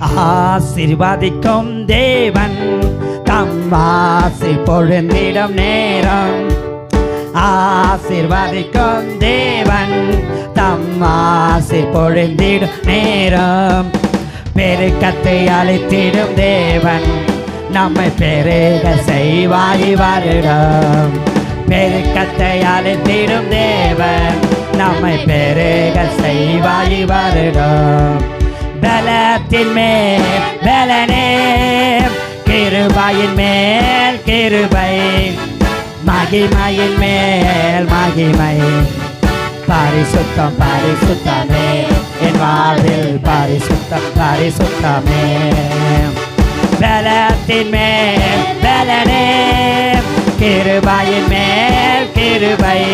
ஆசிர்வதிக்கும் தேவன். தம் வாசி பொழுந்திடும் நேரம். ஆசிர்வதிக்கும் தேவன். தம் ஆசி பொழுந்திடும் நேரம். பெருக்கத்தை அளித்திடும் தேவன். நம்மை பெருக செய்வாய் வருடம். பெருக்கத்தை அளித்திடும் தேவன். நம்மை பெருக செய்வாய் வருடம். பலத்தின் மேல் பலனே. கிருபாயின் மேல் கிருபை. மகிமையின் மேல் மகிமை. பரிசுத்தம் பரிசுத்தமே. என் வாழ்வில் பரிசுத்தம் பரிசுத்தமே. பலத்தின் மேல் பலனே. கிருபாயின் மேல் கிருபை.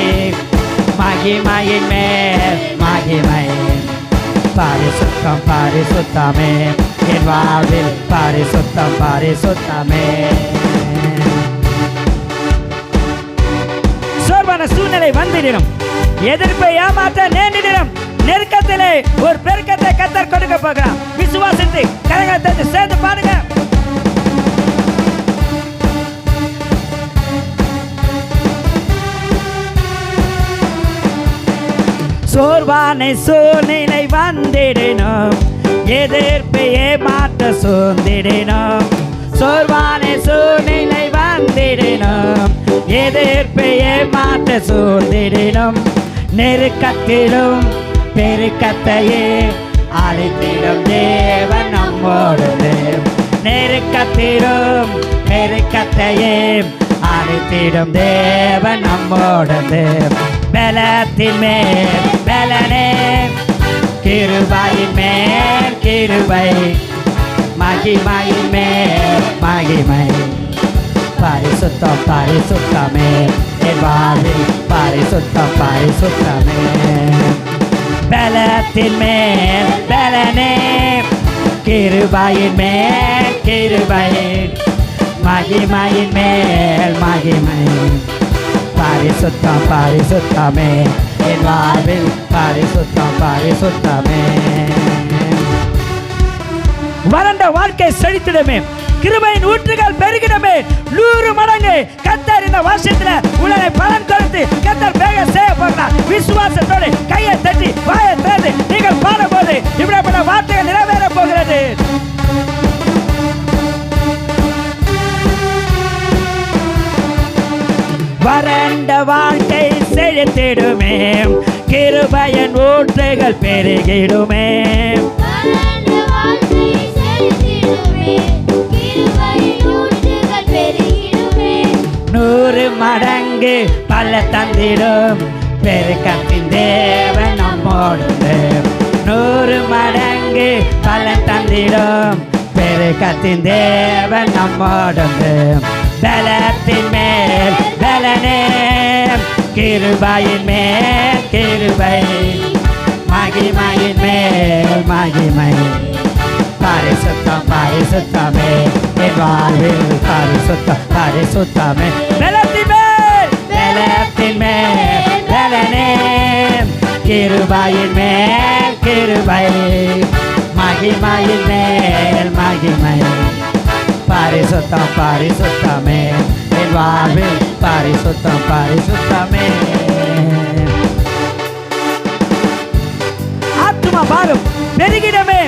மகிமையின் மேல் மகிமை. பரிசுத்தம் பரிசுத்தமே என் வாழ்வில் பரிசுத்தம் பரிசுத்தமே சோர்வான சூழ்நிலை வந்திடும் எதிர்ப்பை ஏமாற்ற நேண்டிடும் நெருக்கத்திலே ஒரு பெருக்கத்தை கத்தர் கொடுக்க போகிறான் விசுவாசித்து கரகத்தை சேர்ந்து பாருங்க சோர்வானை சூழ்நிலை வந்திடணும். எதிர்ப்பையே மாற்ற சூழ்ந்திடணும் சோர்வானை சூழ்நிலை வந்திடணும். எதிர்ப்பையே மாற்ற சூழ்ந்திடணும் நெருக்கத்திலும் பெருக்கத்தையே அழைத்திடும் தேவன் நம்மோடு நெருக்கத்திலும் பெருக்கத்தையே அழைத்திடும் தேவன் நம்மோடு Belettime, belenem Kirubaiime, kirubai Magimaiime, magimai Parisuddham, parisuddhame Envali, parisuddham, parisuddhame Belettime, belenem Kirubaiime, kirubai Magimaiime, magimai பரிசுத்தம் பரிசுத்தமே. என் வாழ்வில் பரிசுத்தம் பரிசுத்தமே. வறண்ட வாழ்க்கை செழித்திடமே. கிருபையின் ஊற்றுகள் பெருகிடமே. நூறு மடங்கு கத்தர் இந்த வருஷத்துல உடனே பலன் கொடுத்து கத்தர் வேக செய்ய போகிறார் விசுவாசத்தோடு கையை வறண்ட வாழ்க்கை செழித்திடுமே. கிருபையின் ஊற்றுகள் பெருகிடுமே. நூறு மடங்கு பல தந்திடும். பெருக்கத்தின் தேவன் நம்மோடு நூறு மடங்கு பல தந்திடும். பெருக்கத்தின் தேவன் நம்மோடு பலத்தின் மேல் கிருபையின் மேல் கிருபை மகிமையின் மேல் மகிமை பரிசுத்தம் பரிசுத்தமே என் வாழ்வில் பரிசுத்தம் பரிசுத்தமே பலத்தின் மேல் பலத்தின் மேல் பலனே கிருபையின் மேல் கிருபை மகிமையின் மேல் மகிமை பரிசுத்தம் பரிசுத்தமே என் வாழ்வில் பரிசுத்தம் பரிசுத்தமே ஆத்தும பாரம். பெருகிடமே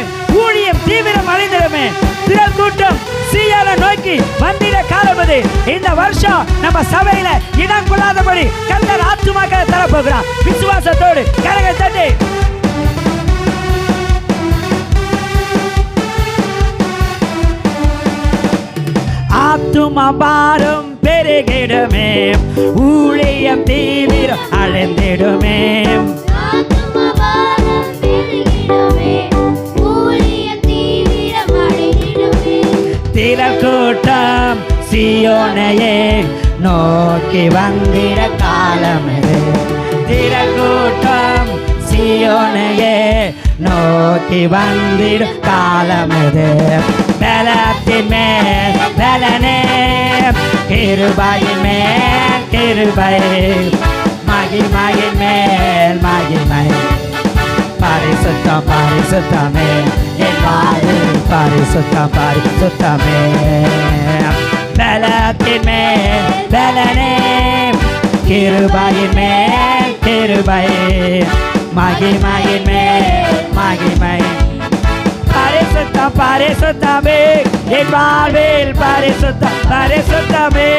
ஊழியம் தீவிரம் அடைந்திடமே திரள் கூட்டம் சீயான நோக்கி வந்திட காலமது. இந்த வருஷம் நம்ம சபையில இடம் கொள்ளாதபடி கந்தர் ஆத்துமாக்களை தரப்போகிறார். விசுவாசத்தோடு கரங்கள் தட்டி ஆத்தும பாரம் பெருகிடுமே. ஊழியம் தீவிரம் அடைந்திடுமே. திரள் கூட்டம் சியோனையே நோக்கி வந்திட காலம் திரள் கூட்டம் சியோனையே நோக்கி வந்திட காலம் இது. பலத்தின் மேல் பலனே கிருபாயின் கிருபை மகிமையின் மேல் மகிமை பரிசுத்தம் பரிசுத்தமே என் வாழ்வில் பரிசுத்தம் பரிசுத்தமே பலத்தின் மேல் பலனே கிருபையின் மேல் கிருபை மகிமையின் மேல் பரிசுத்தமே. என் வாழ்வில் பரிசுத்தம் பரிசுத்தமே.